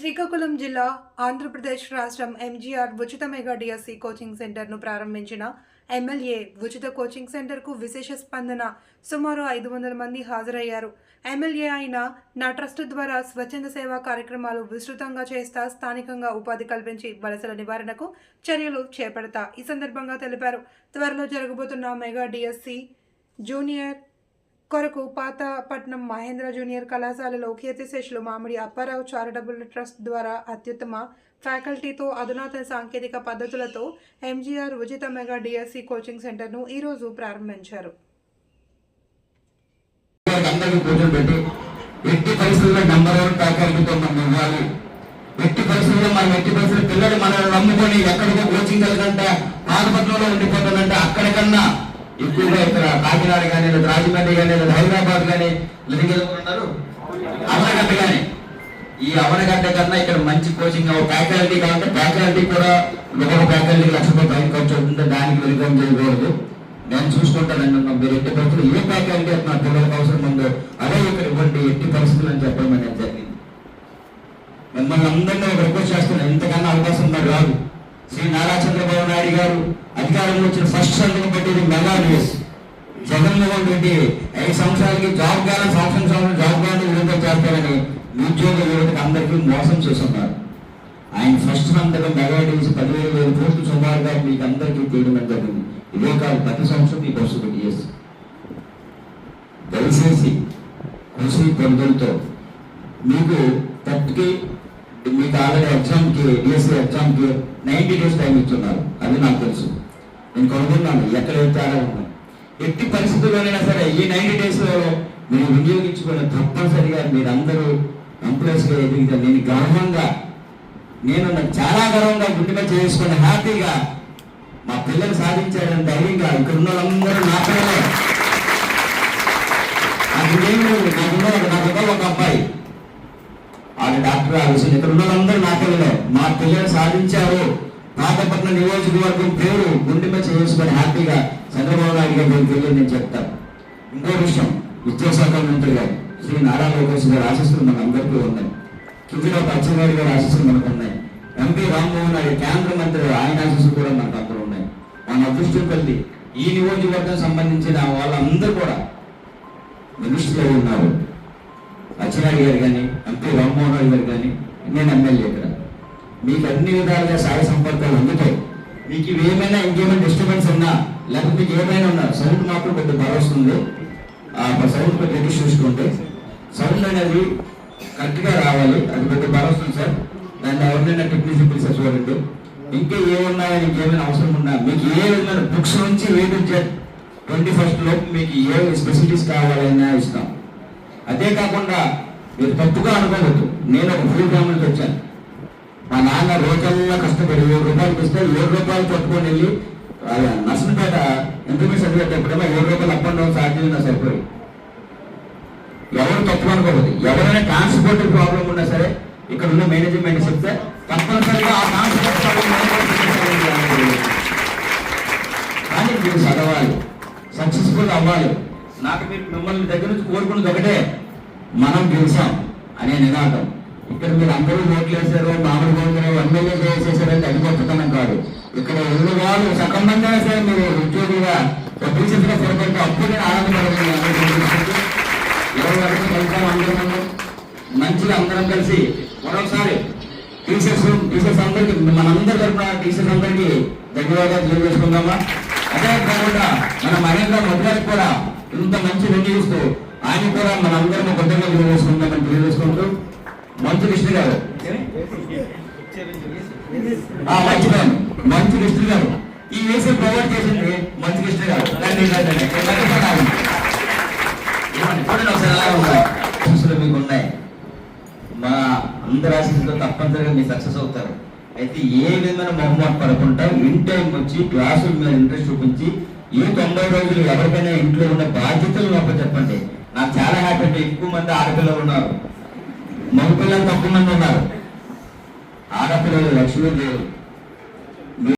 శ్రీకాకుళం జిల్లా ఆంధ్రప్రదేశ్ రాష్ట్రం ఎంజీఆర్ ఉచిత మెగా డిఎస్సి కోచింగ్ సెంటర్ను ప్రారంభించిన ఎమ్మెల్యే ఉచిత కోచింగ్ సెంటర్కు విశేష స్పందన. సుమారు ఐదు వందల మంది హాజరయ్యారు. ఎమ్మెల్యే అయిన నా ట్రస్ట్ ద్వారా స్వచ్ఛంద సేవా కార్యక్రమాలు విస్తృతంగా చేస్తా స్థానికంగా ఉపాధి కల్పించి వలసల నివారణకు చర్యలు చేపడతా ఈ సందర్భంగా తెలిపారు. త్వరలో జరగబోతున్న మెగా డిఎస్సి జూనియర్ కొరకు పాతపట్నం మహేంద్ర జూనియర్ కళాశాలలో కీర్తిశేషులు మామిడి అప్పారావు చారిటబుల్ ట్రస్ట్ ద్వారా అత్యుత్తమ ఫ్యాకల్టీతో అధునాతన సాంకేతిక పద్ధతులతో ఎంజీఆర్ ఉచిత మెగా డిఎస్సి కోచింగ్ సెంటర్ను ఈరోజు ప్రారంభించారు. ఎట్టి పరిస్థితుల్లో నెంబర్ వన్ ఫ్యాకల్టీతో మనం ఇవ్వాలి ఎట్టి పరిస్థితుల్లో మనం ఎట్టి పరిస్థితుల్లో పిల్లలు మనల్ని నమ్ముకొని ఎక్కడికో కోచింగ్ వెళ్ళకంటే ఆసుపత్రిలో ఉండిపోతుందంటే అక్కడికన్నా ఎక్కువగా ఇక్కడ కాకినాడ కానీ లేదా రాజమండ్రి కానీ లేదా హైదరాబాద్ కానీ లేదా ఇంకెవరు ఉన్నారు. అవనగడ్డ కానీ. ఈ అవనగడ్డ కన్నా ఇక్కడ మంచి కోచింగ్ ఫ్యాకల్టీ కావాలంటే ఫ్యాకల్టీ కూడా ఒక ఫ్యాకల్టీ లక్ష రూపాయలు ఖర్చు అవుతుంది దానికి వెలుగం చేయకూడదు నేను చూసుకుంటానండి మీరు ఎట్టి పరిస్థితులు ఏ ఫ్యాకల్టీ నా పిల్లలకు అవసరం ఉందో అదే ఇక్కడ ఇవ్వండి ఎట్టి పరిస్థితులు అని చెప్పడం అనేది జరిగింది. మిమ్మల్ని అందరినీ రిక్వెస్ట్ చేస్తున్నాను. ఇంతకన్నా అవకాశం నాకు రాదు. శ్రీ నారా చంద్రబాబు నాయుడు గారు అధికారంలో వచ్చిన ఫస్ట్ సంతకం పెట్టేది మెగా న్యూస్. జగన్మోహన్ రెడ్డి ఐదు సంవత్సరాలకి జాబ్ గ్యారెంటీ సంవత్సరం సంవత్సరం జాబ్ గ్యారెంటీ విడుదల చేస్తారని నిరుద్యోగ యువతకు అందరికీ మోసం చేస్తున్నారు. ఆయన ఫస్ట్ సంతకం మెగా న్యూస్ పదివేల వేల కోట్లు సుమారుగా మీకు అందరికీ తీయడం జరిగింది. ఇదే కాదు ప్రతి సంవత్సరం మీకు వస్తుంది చేసి దయచేసి కృషి పరుగులతో మీకు థర్టీకి మీకు ఆల్రెడీ ఎగ్జామ్కి డిఎస్సీ ఎగ్జామ్కి నైంటీ డేస్ టైం ఇస్తున్నారు. అది నాకు తెలుసు. నేను కొనుక్కున్నాను ఎక్కడ తేడా ఉన్నాను ఎట్టి పరిస్థితుల్లోనైనా సరే ఈ నైన్టీ డేస్లో మీరు వినియోగించుకున్న తప్పనిసరిగా మీరందరూ ఎంప్లాయీస్గా ఎదిగితే నేను గర్వంగా నేను చాలా గర్వంగా గుండెగా చేసుకుని హ్యాపీగా మా పిల్లలు సాధించారని ధైర్యంగా ఇక్కడ ఉన్న వాళ్ళందరూ నా పిల్లలే నాకు ఏం లేదు నాకు ఒక- అబ్బాయి. ఆడ డాక్టర్ ఆ విషయం ఇక్కడ ఉన్న వాళ్ళందరూ నా పిల్లలే. మా పిల్లలు సాధించారు. పాతపట్నం నియోజకవర్గం పేరు గుండె మీద హ్యాపీగా చంద్రబాబు నాయుడు గారి పేరు వెళ్ళి నేను చెప్తాను. ఇంకో విషయం విద్యాశాఖ మంత్రి గారు శ్రీ నారా లోకేష్ గారు ఆశిస్తులు మన అందరికీ ఉన్నాయి. కిందిలో పచ్చగారి గారు ఆశిస్తులు మనకు ఉన్నాయి. ఎంపీ రామ్మోహన్ నాయుడు కేంద్ర మంత్రి ఆయన ఆశస్సులు కూడా మనకు అందరూ ఉన్నాయి. మన అదృష్టం కలిసి ఈ నియోజకవర్గం సంబంధించిన వాళ్ళందరూ కూడా మినిస్టర్లు ఉన్నారు. అచ్చినాయుడు గారు కానీ ఎంపీ రామ్మోహన్ రావు గారు కానీ నేను ఎమ్మెల్యే మీకు అన్ని విధాలుగా సహాయ సంపర్కాలు అందుతాయి. మీకు ఇవి ఏమైనా ఇంకేమైనా డిస్టర్బెన్స్ ఉన్నా లేకపోతే ఏమైనా ఉన్నా సౌండ్ మాత్రం పెద్ద బాగా వస్తుంది. ఆ సౌండ్ పెద్ద ఎడిట్ చూసుకుంటే సౌండ్ అనేది కరెక్ట్గా రావాలి. అది పెద్ద బాగా వస్తుంది సార్ దాన్ని ఎవరినైనా టెక్నీషియన్ పిలిచి చూడండి. ఇంకా ఏమున్నాయో ఇంకేమైనా అవసరం ఉన్నా మీకు ఏ విధమైన బుక్స్ నుంచి ఏది ట్వంటీ ఫస్ట్ లోపు మీకు ఏ స్పెసిలిటీస్ కావాలన్నా ఇస్తాం. అదే కాకుండా మీరు తప్పుగా అనుకోవద్దు. నేను ఒక ఫుల్ ఫ్యామిలీకి వచ్చాను. మా నాన్న రోజల్లా కష్టపడి ఏడు రూపాయలు ఇస్తే ఏడు రూపాయలు పట్టుకొని వెళ్ళి ఆ నర్సంపేట ఇంటర్మీడియట్ సర్టిఫికేట్ ఎప్పుడేమో ఏడు రూపాయలు అప్ అండ్ డౌన్ సాధ్యం నా సరిపోయి ఎవరు తప్పు అనుకోవద్దు ఎవరైనా ట్రాన్స్పోర్ట్ ప్రాబ్లం ఉన్నా సరే ఇక్కడ ఉన్న మేనేజ్మెంట్ చెప్తే తప్పనిసరిగా ఆ ట్రాన్స్పోర్ట్ ప్రాబ్లం కానీ మీరు చదవాలి. సక్సెస్ఫుల్ అవ్వాలి. నాకు మీరు మిమ్మల్ని దగ్గర నుంచి కోరుకున్నది ఒకటే మనం గెలిచాం అనే నినాదం. ఇక్కడ మీరు అందరూ ఓట్లు వేశారు ఎమ్మెల్యే చేసేసారంటే అది గొప్పతనం కాదు. ఇక్కడ ఇల్లు వాళ్ళు సకంబంగా మంది సరే మీరు ఉద్యోగిగా టీచర్స్గా సరిపడితే అప్పుడు నేను ఇరవై వరకు వెళ్తాం అందరం మంచిగా అందరం కలిసి మరొకసారి టీచర్స్ టీచర్స్ అందరికి మనందరి తరఫున టీచర్స్ అందరికీ ధన్యవాదాలు తెలియజేసుకుందామా? అదే కాకుండా మన మహేంద్ర మొదలకి కూడా ఇంత మంచి నిర్ణయిస్తూ ఆయన కూడా మన అందరం కొత్తగా తెలియజేసుకుందామని తెలియజేసుకుంటూ మంచి కృష్ణ గారు. మంచి మంచిదాన్ని మంచి కృష్ణ గారు. ఈ వేసే ప్రొవైడ్ చేసింది మంచి కృష్ణ గారు. చూడండి ఒకసారి ఎలా ఉన్నాయి మీకు ఉన్నాయి. మా అందరి ఆశీస్సులో తప్పనిసరిగా మీరు సక్సెస్ అవుతారు. అయితే ఏ విధమైన మొహమాట పడకుండా ఇన్ టైం వచ్చి క్లాసుల మీద ఇంట్రెస్ట్ చూపించి ఈ తొంభై రోజులు ఎవరికైనా ఇంట్లో ఉన్న బాధ్యతలు అప్ప చెప్పండి. నాకు చాలా హ్యాపీ అంటే ఎక్కువ మంది ఆడపిల్లలు ఉన్నారు. మగపిల్లలు తక్కువ మంది ఉన్నారు. ఆడపిల్లలు లక్ష్మీ లేరు